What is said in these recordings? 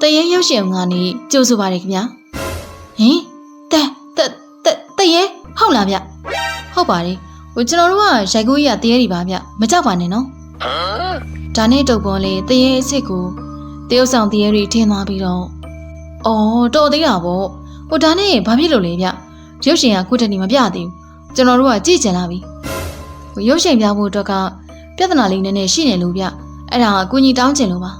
တရေရုပ်ရှင်ကနေကြိုးဆိုပါရခင်ဗျာဟင်တတတတရေဟုတ်လားဗျဟုတ်ပါတယ်ဟိုကျွန်တော်တို့ကရိုက်ကူးကြီးကတရေတွေပါဗျမကြောက်ပါနဲ့နော်ဒါနဲ့တုပ်ပေါ်လေတရေအစ်စ်ကိုတရုတ်ဆောင်တရေတွေထင်းသွားပြီးတော့အော်တော်သေးတာပေါ့ဟိုဒါနဲ့ဘာဖြစ်လို့လဲဗျရုပ်ရှင်ကခုတည်းနေမပြသေးဘူးကျွန်တော်တို့ကကြည့်ကြင်လာပြီဟိုရုပ်ရှင်ပြဖို့အတွက်ကပြဿနာလေးနည်းနည်းရှိနေလို့ဗျအဲ့ဒါကကုညီတောင်းချင်လို့ပါ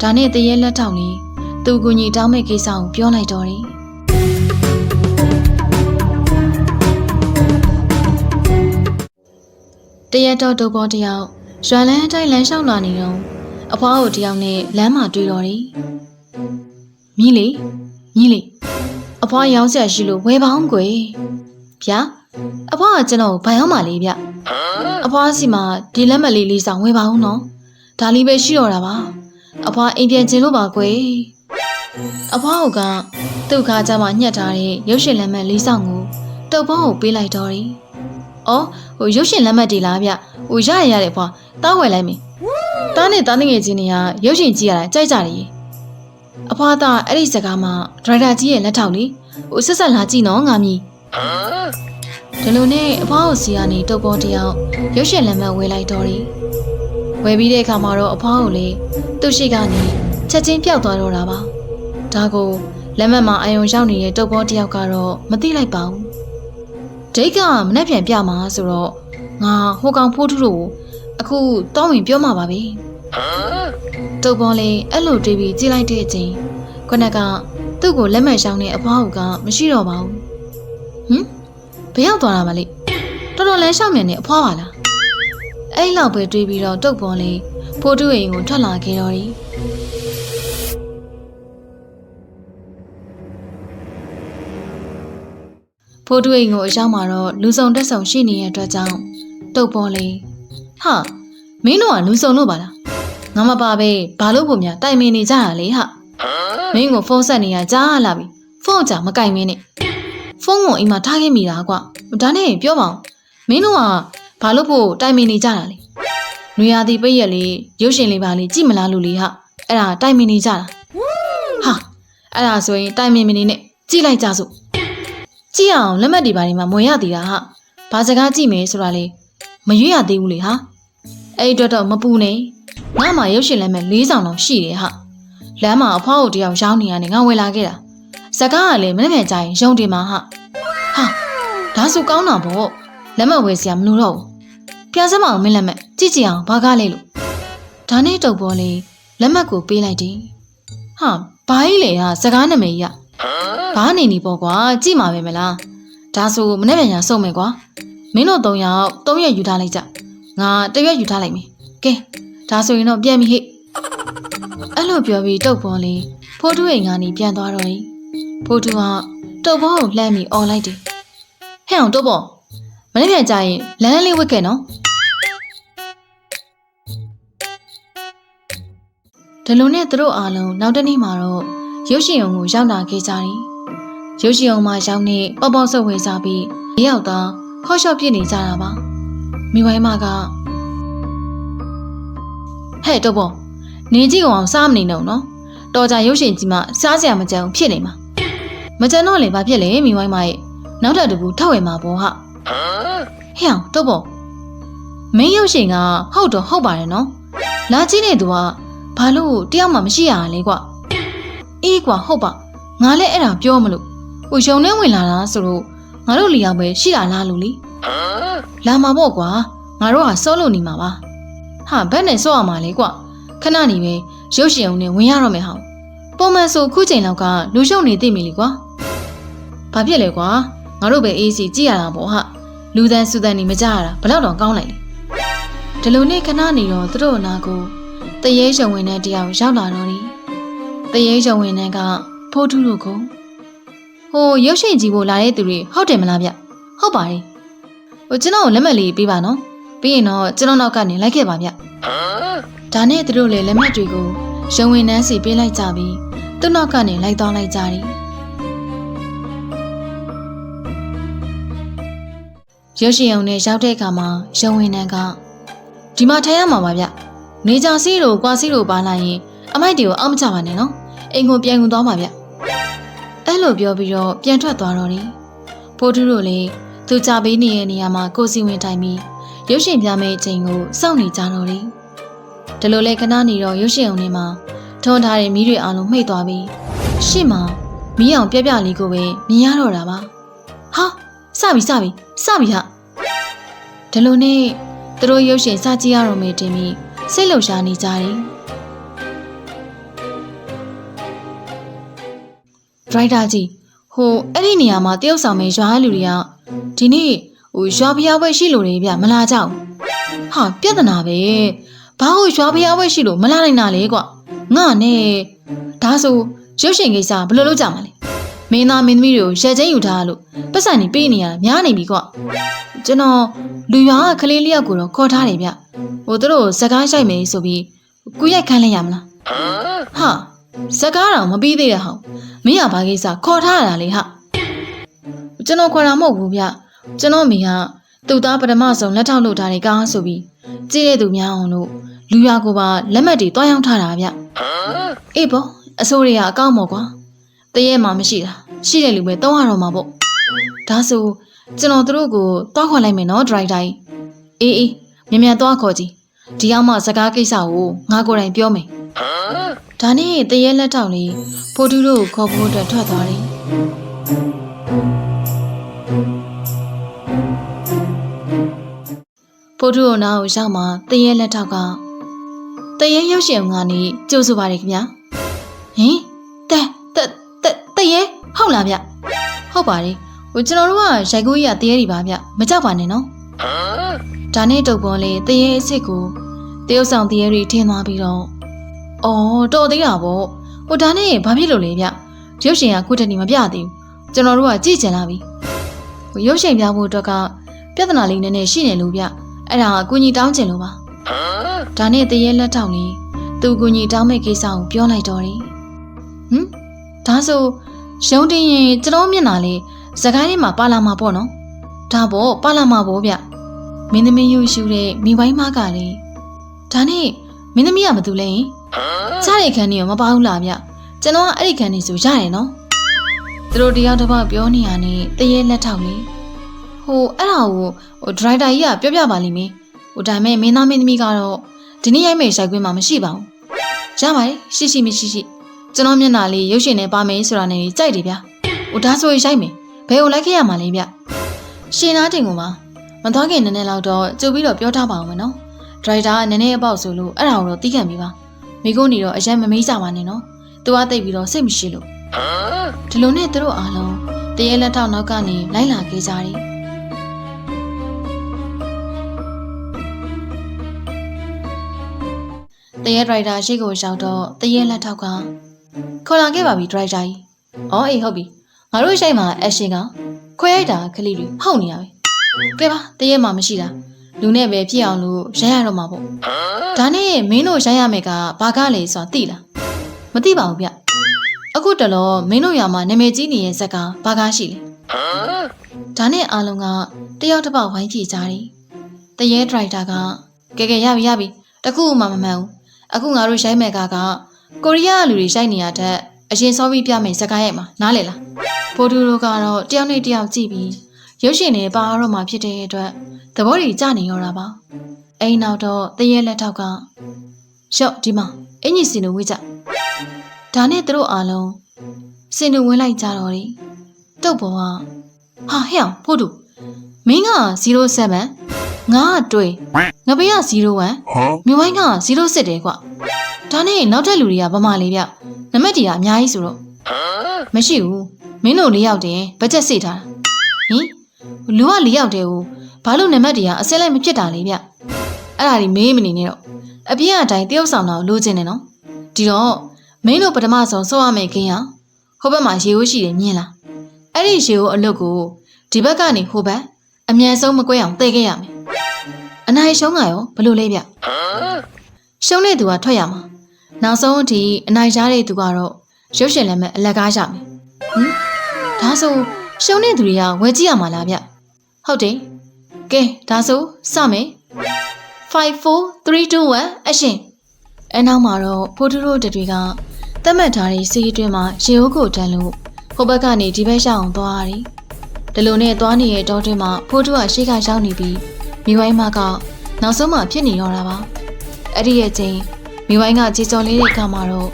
ဒါနဲ့တရေလက်ထောက်လေးသူကူညီတောင်းမဲ့ကိစ္စကိုပြောလိုက်တော့တယ်တရက်တော့ဒုပ်ပေါ်တယောက်ရွှန်လန်းအတိုင်းလမ်းလျှောက်လာနေတော့အဖွားကိုတယောက်နဲ့လမ်းမှာတွေ့တော့တယ်မြည်လေမြည်လေအဖွားရောင်းဆက်ရှိလို့ဝယ်ပေါင်းကွယ်ဗျာအဖွားကကျွန်တော်ကိုဘာရောက်မှလေးဗျအဖွားစီမှာဒီလက်မလေးလေးဆောင်ဝယ်ပါဦးနော်ဒါလေးပဲရှိတော့တာပါ အဖွားအိမ်ပြန်ကျင်လို့ပါကွယ်အဖွားကသူ့ခါကြမှာညှက်ထားတဲ့ရုပ်ရှင်လက်မှတ်လေးဆောင်ကိုတုပ်ပေါင်းကိုပေးလိုက်တော့တယ်။အော်ဟိုရုပ်ရှင်လက်မှတ်တွေလားဗျ။ဟိုရရရတဲ့ဖွားတားဝယ်လိုက်မယ်။တားနဲ့တားငယ်ချင်းတွေကရုပ်ရှင်ကြည့်ရတာကြိုက်ကြတယ်။အဖွားသားအဲ့ဒီစကားမှာဒရိုက်တာကြီးရဲ့လက်ထောက်လေးဟိုဆက်ဆက်လာကြည့်နော်ငါမီဒီလိုနဲ့အဖွားကိုစီကနေတုပ်ပေါတယောက်ရုပ်ရှင်လက်မှတ်ဝယ်လိုက်တော့တယ်။ ဝယ်ပြီးတဲ့အခါမှာတော့အဖွားကိုလေသူ့ရှိကနေချက်ချင်းပျောက်သွားတော့တာပါဒါကိုလက်မတ်မှာအယုံရောက်နေတဲ့တုပ်ဘောတယောက်ကတော့မသိလိုက်ပါဘူးဒိတ်ကမနှက်ပြန်ပြမှာဆိုတော့ငါဟိုကောင်ဖိုးထုတို့ကိုအခုတောင်းဝင်ပြောမှာပါပဲတုပ်ဘောလေးအဲ့လိုတွေးပြီးကြည့်လိုက်တဲ့အချိန်ခုနကသူ့ကိုလက်မှတ်ရှောင်းတဲ့အဖွားကမရှိတော့ပါဘူးဟမ်ဘယ်ရောက်သွားတာမလဲတော်တော်လဲရှောက်မြန်နေအဖွားပါလား အဲ့လောက်ပဲတွေးပြီးတော့တုတ်ပေါ်လေးဖိုးတူအိမ်ကိုထွက်လာခဲ့တော့တယ်ဖိုးတူအိမ်ကိုအရောက်မှာတော့လူစုံတက်ဆုံရှိနေတဲ့အတွက်ကြောင့်တုတ်ပေါ်လေးဟာမင်းတို့ကလူစုံလို့ပါလားငါမပါပဲဘာလို့ဖို့များတိုင်မင်နေကြတာလေဟာမင်းကိုဖုန်းဆက်နေရကြားလာပြီဖုန်းကြမကင်မင်းနဲ့ဖုန်းကိုအိမ်မှာထားခဲ့မိတာကွာဒါနဲ့ပြောပါဦးမင်းတို့က ဘာလို့ဖို့တိုင်မင်နေကြတာလဲနွေရာသီပိတ်ရက်လေးရုပ်ရှင်လေးပါလေးကြည့်မလားလို့လေဟာအဲ့ဒါတိုင်မင်နေကြတာဟာအဲ့ဒါဆိုရင်တိုင်မင်မနေနဲ့ကြည့်လိုက်ကြစို့ကြည့်အောင်လက်မှတ်တွေပါနေမှာမဝင်ရသေးတာဟာဘာစကားကြည့်မယ်ဆိုတာလေမရွေ့ရသေးဘူးလေဟာအဲ့ဒီအတွက်တော့မပူနဲ့ငါမှရုပ်ရှင်လက်မှတ်၄ဆောင်တော့ရှိတယ်ဟာလမ်းမှာအဖွားကိုတယောက်ရောင်းနေရနေငါဝယ်လာခဲ့တာစကားကလည်းမနေ့ပြန်ကြရင်ရုံတင်မှာဟာဟာဒါဆိုကောင်းတာပေါ့လက်မှတ်ဝယ်စရာမလိုတော့ဘူး ပြန်စမအောင်မင်းလက်မှတ်ကြည့်ကြည့်အောင်ဘာကားလဲလို့ဒါနဲ့တုပ်ပေါ်လေးလက်မှတ်ကိုပေးလိုက်တယ်ဟာဘာကြီးလေဟာစကားနာမည်ကြီးကဘာနေနေပေါ့ကွာကြည့်မှာပဲမလားဒါဆိုမနေ့ပြန်ညာစုံမယ်ကွာမင်းတို့၃ယောက်၃ရက်ယူထားလိုက်ကြငါတစ်ရက်ယူထားလိုက်မယ်ကဲဒါဆိုရင်တော့ပြန်ပြီဟဲ့အဲ့လိုပြောပြီးတုပ်ပေါ်လေးဖိုးတူအိမ်ကနေပြန်သွားတော့တယ်ဖိုးတူကတုပ်ပေါ်ကိုလှမ်းပြီးអော်လိုက်တယ်ဟဲ့အောင်တုပ်ပေါ်မနေ့ပြန်ကြရင်လမ်းလေးဝတ်ခဲ့နော် ဒီလိုနဲ့သူတို့အားလုံးနောက်တစ်နေ့မှာတော့ရုပ်ရှင်ရုံကိုရောက်လာခဲ့ကြတယ်။ရုပ်ရှင်ရုံမှာရောက်နေပေါ့ပေါ့ဆုပ်ဝေစားပြီး၄ယောက်သားခေါ်လျှော့ပြစ်နေကြတာပါ။မိဝိုင်းမကဟဲ့တော့ပေါ့နေကြည့်အောင်စားမနေတော့နော်။တော်ကြရုပ်ရှင်ကြီးမှစားစရာမကြမ်းဘူးဖြစ်နေမှာ။မကြမ်းတော့လေဘာဖြစ်လဲမိဝိုင်းမရဲ့နောက်ထပ်တစ်ခုထောက်ဝယ်မှာပေါ့ဟာ။ဟဲ့အောင်တော့ပေါ့မင်းရုပ်ရှင်ကဟုတ်တော့ဟုတ်ပါတယ်နော်။လာကြည့်နေသူက ဘာလို့တယောက်မှမရှိရတာလဲကွအေးကွာဟုတ်ပါငါလည်းအဲ့ဒါပြောမလို့ဟိုရုံနဲ့ဝင်လာတာဆိုတော့ငါတို့လီအောင်ပဲရှိတာလားလို့လေလာမှာပေါ့ကွာငါတို့ဟာစောလို့နေမှာပါဟာဘက်နဲ့စောရမှာလေကွခဏနေပဲရုပ်ရှင်အောင်နဲ့ဝင်ရတော့မယ်ဟောင်းပုံမှန်ဆိုခုချိန်လောက်ကလူရှုံနေသိမိလေကွာဘာဖြစ်လဲကွာငါတို့ပဲအေးစီကြည့်ရတာပေါ့ဟာလူတန်းစုတန်းနေမကြရတာဘလောက်တော့ကောင်းလိုက်လေဒီလိုနဲ့ခဏနေတော့သူတို့အနာကို တရေရုံဝင်တဲ့တယောက်ရောက်လာတော့တယ်။တရေရုံဝင်တဲ့ကဖိုးထုတို့ကိုဟိုရုပ်ရှင်ကြည့်ဖို့လာတဲ့သူတွေဟုတ်တယ်မလားဗျ။ဟုတ်ပါတယ်။ဟိုကျွန်တော်ကိုလက်မှတ်လေးပေးပါနော်။ပြီးရင်တော့ကျွန်တော်နောက်ကနေလိုက်ခဲ့ပါဗျ။ဒါနဲ့သူတို့လည်းလက်မှတ်တွေကိုရုံဝင်နှန်းစီပေးလိုက်ကြပြီးသူ့နောက်ကနေလိုက်သွားလိုက်ကြတယ်။ရုပ်ရှင်ရုံနဲ့ရောက်တဲ့အခါမှာရုံဝင်နှန်းကဒီမှာထိုင်ရမှာပါဗျ။ နေကြစီးတို့ကွာစီးတို့ပါလာရင်အမိုက်တွေကိုအောက်မချပါနဲ့နော်အိမ်ကိုပြန်ယူသွားပါဗျအဲ့လိုပြောပြီးတော့ပြန်ထွက်သွားတော့တယ်ဖိုးထူးတို့လည်းသူကြပေးနေတဲ့နေရာမှာကိုစီဝင်ထိုင်ပြီးရုပ်ရှင်ပြမယ့်အချိန်ကိုစောင့်နေကြတော့တယ်ဒီလိုလဲခဏနေတော့ရုပ်ရှင်ုံထဲမှာထွန်းထားတဲ့မီးတွေအလုံးမှိတ်သွားပြီးရှေ့မှာမီးအောင်ပြက်ပြလေးကိုပဲမြင်ရတော့တာပါဟာစပြီစပြီစပြီဟာဒီလိုနဲ့သူတို့ရုပ်ရှင်စကြည့်ရတော့မယ်တင်ပြီး စိတ်လှုပ်ရှားနေကြတယ်ဒရိုက်တာကြီးဟိုအဲ့ဒီနေရာမှာတယောက်ဆောင်မဲ့ရွာလူတွေကဒီနေ့ဟိုရွာဖျားပွဲရှိလို့နေဗျမလာကြဘူးဟာပြဿနာပဲဘာလို့ရွာဖျားပွဲရှိလို့မလာနိုင်တာလဲကွာငါနဲ့ဒါဆိုရုပ်ရှင်ကိစ္စဘယ်လိုလုပ်ကြမှာလဲ မင်းသားမင်းသမီးတွေကိုရက်ချင်းယူထားလို့ပတ်စံနေပေးနေရတာများနေပြီကွာကျွန်တော်လူရွာကကလေးလေးယောက်ကိုတော့ခေါ်ထားတယ်ဗျဟိုသူတို့စကားရှိုက်မယ်ဆိုပြီးကုရိုက်ခန်းလိုက်ရမလားဟာစကားတော့မပြီးသေးတဲ့ဟောင်မင်းကဘာကိစ္စခေါ်ထားရတာလေဟာကျွန်တော်ခေါ်တာမဟုတ်ဘူးဗျကျွန်တော်မိကသူ့သားပထမဆုံးလက်ထောက်လုပ်ထားတဲ့ကားဆိုပြီးကြည့်တဲ့သူများအောင်လို့လူရွာကိုပါလက်မှတ်တွေတွားရောက်ထားတာဗျအေးပေါ့အစိုးရကအကောင့်မော်ကွာ တရဲမှမရှိတာရှိတဲ့လူပဲတောင်းရတော့မှာပေါ့ဒါဆိုကျွန်တော်တို့ကိုတွားခေါ်လိုက်မယ်နော်ဒရိုက်တာကြီးအေးအေးမြန်မြန်တွားခေါ်ကြည့်ဒီအောင်မှစကားကိစ္စကိုငါကိုယ်တိုင်ပြောမယ်ဒါနဲ့တရဲလက်ထောက်လေးဖိုတူတို့ကိုခေါ်ဖို့အတွက်ထွက်သွားတယ်ဖိုတူတို့နားကိုရောက်မှတရဲလက်ထောက်ကတရဲရုပ်ရှင်ကနေကြိုးဆိုပါတယ်ခင်ဗျာဟင်တ တတတရဲဟုတ်လားဗျဟုတ်ပါတယ်ဟိုကျွန်တော်တို့ကရိုက်ကူးကြီးကတရဲတွေပါဗျမကြောက်ပါနဲ့နော်ဒါနဲ့တုပ်ပေါ်လေတရဲအစ်စ်ကိုတရုတ်ဆောင်တရဲတွေထင်းသွားပြီးတော့အော်တော်သေးတာပေါ့ဟိုဒါနဲ့ဘာဖြစ်လို့လဲဗျရုပ်ရှင်ကခုတည်းနေမပြသေးဘူးကျွန်တော်တို့ကကြည့်ကြလာပြီဟိုရုပ်ရှင်ပြဖို့အတွက်ကပြဿနာလေးနည်းနည်းရှိနေလို့ဗျအဲ့ဒါအကူကြီးတောင်းချင်လို့ပါဒါနဲ့တရဲလက်ထောက်လေးသူအကူကြီးတောင်းမဲ့ကိစ္စကိုပြောလိုက်တော့တယ်ဟမ် ဒါဆိုရုံတင်ရင်ကျွန်တော်မျက်နှာလေးစကိုင်းထဲမှာပါလာမှာပေါ့နော်ဒါပေါ့ပါလာမှာပေါ့ဗျမင်းသမီးယူရှူတဲ့မိဝိုင်းမကလည်းဒါနဲ့မင်းသမီးကဘာတူလဲချတဲ့ခန်းကြီးရောမပါဘူးလားဗျကျွန်တော်ကအဲ့ဒီခန်းကြီးဆိုရတယ်နော်သူတို့တယောက်တစ်ပေါက်ပြောနေရနဲ့တရေလက်ထောက်လေးဟိုအဲ့ဒါကိုဟိုဒရိုက်တာကြီးကပြောပြပါလိမ့်မယ်ဟိုဒါမဲ့မင်းသားမင်းသမီးကတော့ဒီနေ့ရိုက်မယ့်ရိုက်ခွင့်မှာမရှိပါဘူးရပါတယ်ရှိရှိမရှိရှိ ကျွန်တော်မျက်နှာလေးရုပ်ရှင်နဲ့ပါမယ်ဆိုတာနဲ့ကြိုက်တယ်ဗျဟိုဒါဆိုရင်ရိုက်မယ်ဘယ်ကိုလိုက်ခဲ့ရမှာလဲဗျရှင်သားတင်ကိုပါမသွားခင်နည်းနည်းလောက်တော့ကြိုပြီးတော့ပြောထားပါအောင်မနော်ဒရိုက်တာကနည်းနည်းအပေါက်ဆိုလို့အဲ့ဒါကိုတော့တီးခံပြီးပါမိကုန်းနေတော့အရင်မမေးကြပါနဲ့နော်သူကတိတ်ပြီးတော့စိတ်မရှိလို့ဒီလိုနဲ့သူတို့အားလုံးတရေလက်ထောက်နောက်ကနေလိုက်လာခဲ့ကြတယ်တရေဒရိုက်တာရှိကိုရောက်တော့တရေလက်ထောက်က ခေါ်လာခဲ့ပါပြီဒရိုက်တာကြီး။အော်အေးဟုတ်ပြီ။ငါတို့ရှိုက်မှာအရှင်ကခွဲရိုက်တာကလေးတွေဟောက်နေရပဲ။ကဲပါတရေမှမရှိတာ။လူနဲ့ပဲဖြစ်အောင်လို့ရိုက်ရတော့မှာပေါ့။ဒါနဲ့မင်းတို့ရိုက်ရမယ်ကဘာကလဲဆိုတာသိလား။မသိပါဘူးဗျ။အခုတလောမင်းတို့ရွာမှာနာမည်ကြီးနေတဲ့ဇက်ကဘာကားရှိလဲ။ဒါနဲ့အားလုံးကတယောက်တစ်ပေါက်ဝိုင်းကြည့်ကြတယ်။တရေဒရိုက်တာကကဲကဲရပြီရပြီတခုမှမမှန်ဘူး။အခုငါတို့ရိုက်မယ်ကက ကိုရီးယားလူတွေရိုက်နေရတဲ့အရင်စောပြီးပြမယ်ဇကားရိုက်မှာနားလေလားဖိုတူတို့ကတော့တယောက်နဲ့တယောက်ကြည့်ပြီးရုပ်ရှင်တွေပါတော့မှဖြစ်တဲ့အတွက်သဘောတွေကြနေရောတာပါအိမ်နောက်တော့တရေလက်ထောက်ကရော့ဒီမှာအင်ကြီးစင်တို့ဝေးကြဒါနဲ့သူတို့အားလုံးစင်တို့ဝင်လိုက်ကြတော့တယ်တုတ်ပေါ်ကဟာဟဲ့အောင်ဖိုတူမင်းက07ငါကတွေးငါဘေးက01မြဝိုင်းက06တယ်ကွ ဒါနဲ့နောက်ထပ်လူတွေကဗမာလေးဗျနံပါတ်တွေကအများကြီးဆိုတော့မရှိဘူးမင်းတို့၄ယောက်တည်းဘတ်ဂျက်စိတ်ထားတာဟင်လူက၄ယောက်တည်းကိုဘာလို့နံပါတ်တွေကအစက်လိုက်မဖြစ်တာလေဗျအဲ့ဒါဒီမေးမနေနဲ့တော့အပြည့်အတိုင်းတယောက်ဆောင်တော့လိုချင်တယ်နော်ဒီတော့မင်းတို့ပထမဆုံးစောရမယ်ခင်ရဟိုဘက်မှာရေဦးရှိတယ်မြင်လားအဲ့ဒီရေဦးအလုတ်ကိုဒီဘက်ကနေဟိုဘက်အမြန်ဆုံးမကွဲအောင်တည်ခဲ့ရမယ်အနိုင်ရှုံးကရောဘလို့လဲဗျရှုံးတဲ့သူကထွက်ရမှာ နောက်ဆုံးအထိအနိုင်ရတဲ့သူကတော့ရုပ်ရှင်လက်မဲ့အလက်ကားရမယ်ဟမ်ဒါဆိုရှုံးတဲ့သူတွေကဝယ်ကြည့်ရမှာလားဗျဟုတ်တယ်ကဲဒါဆိုစမယ်5 4 3 2 1အရှင်အနောက်မှာတော့ဖိုးထူးတို့တွေကသတ်မှတ်ထားတဲ့စီးအတွင်းမှာရေအိုးကိုတန်းလို့ဟိုဘက်ကနေဒီဘက်ရှောင်းအောင်သွားရတယ်။ဒီလိုနဲ့သွားနေတဲ့တောတွင်းမှာဖိုးတူကရှေ့ကရောက်နေပြီးမိဝိုင်းမကနောက်ဆုံးမှဖြစ်နေတော့တာပါ။အဲ့ဒီရဲ့ချိန် မိဝိုင်းကကြည်ကြော်လေးတဲ့အခါမှာတော့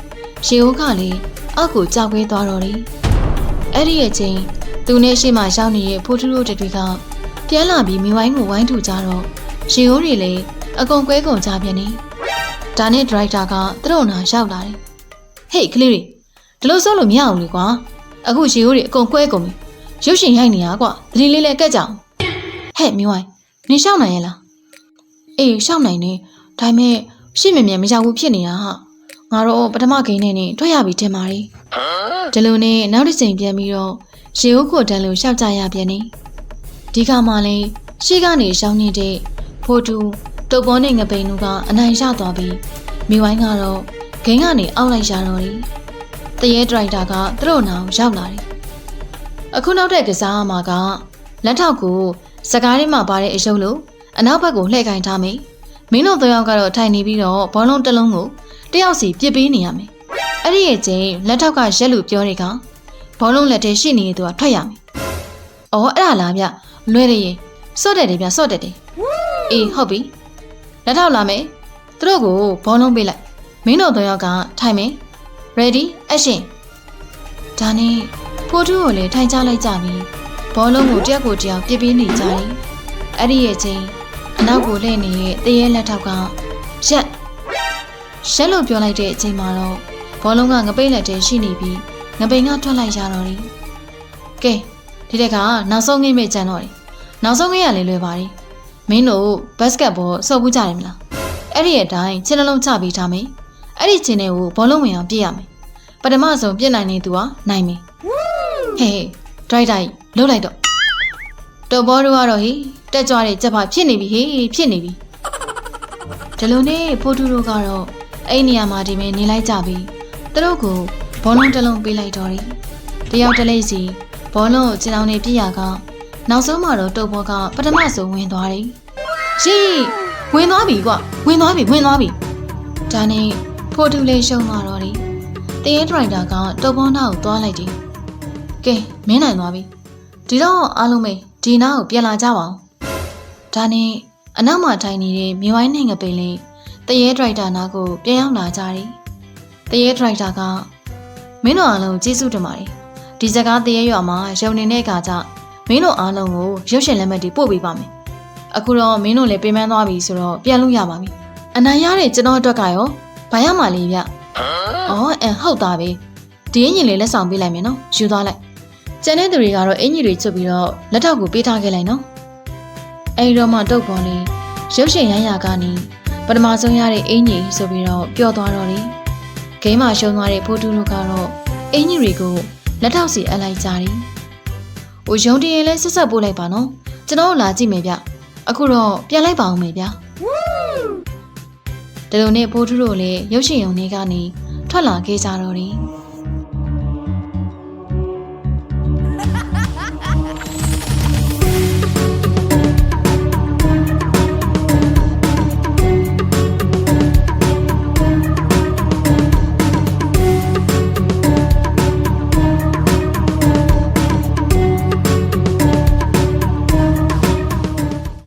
ရေအိုးကလည်းအောက်ကိုကြောက်ခွဲသွားတော့တယ်။အဲ့ဒီရဲ့ချိန်သူနဲ့ရှေ့မှာရောက်နေတဲ့ဖိုးတူတို့တွေကပြန်လာပြီးမိဝိုင်းကိုဝိုင်းထူကြတော့ရေအိုးတွေလည်းအကုန်ကွဲကုန်ကြပြန်နေ။ဒါနဲ့ဒရိုက်တာကသူတို့နာရောက်လာတယ်။ဟေးကလေးတွေဒီလိုဆိုလို့မရအောင်လေကွာအခုရေအိုးတွေအကုန်ကွဲကုန်ပြီရုပ်ရှင်ရိုက်နေရကွာသတိလေးလည်းကက်ကြအောင်ဟဲ့မျိုးဝိုင်းနင်ရှောက်နိုင်ရဲ့လားအေးရှောက်နိုင်နေဒါပေမဲ့ ရှင့်မြင်မြန်မရောက်ဘူးဖြစ်နေတာဟာငါတို့ပထမဂိမ်းနဲ့နေထွက်ရပြီထင်ပါလေဒီလိုနဲ့နောက်တစ်ချိန်ပြန်ပြီးတော့ရေအိုးကိုတန်းလို့ရှောက်ကြရပြန်နေဒီခါမှလည်းရှေ့ကနေရှောင်းနေတဲ့ဖိုတူတုပ်ပေါ်နဲ့ငပိန်တို့ကအနိုင်ရသွားပြီးမိဝိုင်းကတော့ဂိမ်းကနေအောက်လိုက်ရတော့တယ်တရေဒရိုက်တာကသူတို့နာကိုရောက်လာတယ်အခုနောက်တဲ့ကစားအမှာကလက်ထောက်ကိုစကားထဲမှာပါတဲ့အယုတ်လို့အနောက်ဘက်ကိုလှည့်ကင်ထားမယ် မင်းတို့သုံးယောက်ကတော့ထိုင်နေပြီးတော့ဘောလုံးတစ်လုံးကိုတယောက်စီပြစ်ပေးနေရမယ်အဲ့ဒီရဲ့ချင်းလက်ထောက်ကရက်လို့ပြောတဲ့ကဘောလုံးလက်ထဲရှိနေတဲ့သူကထွက်ရမယ်။အော်အဲ့ဒါလားဗျလွဲရရင်စော့တယ်တယ်ဗျစော့တယ်တယ်။အေးဟုတ်ပြီ။လက်ထောက်လာမယ်။သူတို့ကိုဘောလုံးပေးလိုက်။မင်းတို့သုံးယောက်ကထိုင်မယ်။ ready action ဒါနဲ့ဖိုးထူးကိုလည်းထိုင်ချလိုက်ကြပြီဘောလုံးကိုတယောက်ကိုတယောက်ပြစ်ပေးနေကြတယ်အဲ့ဒီရဲ့ချင်း အနောက်ကိုလှည့်နေတဲ့တရေလက်ထောက်ကရက်ရက်လို့ပြောလိုက်တဲ့အချိန်မှာတော့ဘောလုံးကငပိတ်လက်ထဲရှိနေပြီးငပိန်ကထွက်လိုက်ရတော့တယ်ကဲဒီတက်ကနောက်ဆုံးကိမဲ့ကြံတော့တယ်နောက်ဆုံးကိရလေးလွယ်ပါတယ်မင်းတို့ဘတ်စကတ်ဘောဆော့ဘူးကြတယ်မလားအဲ့ဒီရဲ့အတိုင်းခြေနှလုံးချပြီးထားမယ်အဲ့ဒီခြေနဲ့ကိုဘောလုံးဝင်အောင်ပြည့်ရမယ်ပထမဆုံးပြစ်နိုင်နေသူကနိုင်မယ်ဟေးဒရိုက်တိုင်းလှုပ်လိုက်တော့တော်ဘောတို့ကတော့ဟေး တက်ကြွတဲ့ကြက်ပါဖြစ်နေပြီဟေးဖြစ်နေပြီဒီလိုနဲ့ဖိုတူတို့ကတော့အဲ့နေရာမှာဒီမဲ့နေလိုက်ကြပြီသူတို့ကိုဘောလုံးတစ်လုံးပေးလိုက်တော့တယ်တယောက်တစ်လိမ့်စီဘောလုံးကိုခြေထောင်နဲ့ပြစ်ရကနောက်ဆုံးမှတော့တုတ်ဘောကပထမဆုံးဝင်သွားတယ်ရှေးဝင်သွားပြီကွဝင်သွားပြီဝင်သွားပြီဒါနဲ့ဖိုတူလေးရှုံသွားတော့တယ်တရေဒရိုက်တာကတုတ်ဘောနာကိုသွားလိုက်တယ်ကဲမင်းနိုင်သွားပြီဒီတော့အားလုံးပဲဒီနားကိုပြန်လာကြပါဦး ဒါနဲ့အနောက်မှာထိုင်နေတဲ့မြေဝိုင်းနိုင်ငံပင်လေးတရေဒရိုက်တာနားကိုပြန်ရောက်လာကြတယ်တရေဒရိုက်တာကမင်းတို့အားလုံးကျေးဇူးတင်ပါတယ်ဒီစကားတရေရွာမှာရုံနေတဲ့အခါကျမင်းတို့အားလုံးကိုရုပ်ရှင်လက်မှတ်တွေပို့ပေးပါမယ်အခုတော့မင်းတို့လည်းပြင်ပန်းသွားပြီဆိုတော့ပြန်လို့ရပါပြီအနိုင်ရတဲ့ကျွန်တော်အတွက်ကရောဘာရမှလေးဗျအော်အဟုတ်သားပဲဒီအင်ဂျင်လေးလက်ဆောင်ပေးလိုက်မယ်နော်ယူသွားလိုက်ကျန်တဲ့သူတွေကတော့အင်ကြီးတွေချွတ်ပြီးတော့လက်ထောက်ကိုပေးထားခဲ့လိုက်နော် အဲဒီတော့မှတုတ်ပေါ်လေးရုပ်ရှင်ရမ်းရာကနေပထမဆုံးရတဲ့အင်ကြီးဆိုပြီးတော့ပျော့သွားတော့လေဂိမ်းမှာရှုံသွားတဲ့ဖိုးတူတို့ကတော့အင်ကြီးတွေကိုလက်ထောက်စီအပ်လိုက်ကြတယ်ဟိုယုံတင်ရင်လည်းဆက်ဆက်ပို့လိုက်ပါနော်ကျွန်တော်တို့လာကြည့်မယ်ဗျအခုတော့ပြန်လိုက်ပါအောင်မယ်ဗျဒီလိုနဲ့ဖိုးတူတို့လည်းရုပ်ရှင်ရုံထဲကနေထွက်လာခဲ့ကြတော့တယ်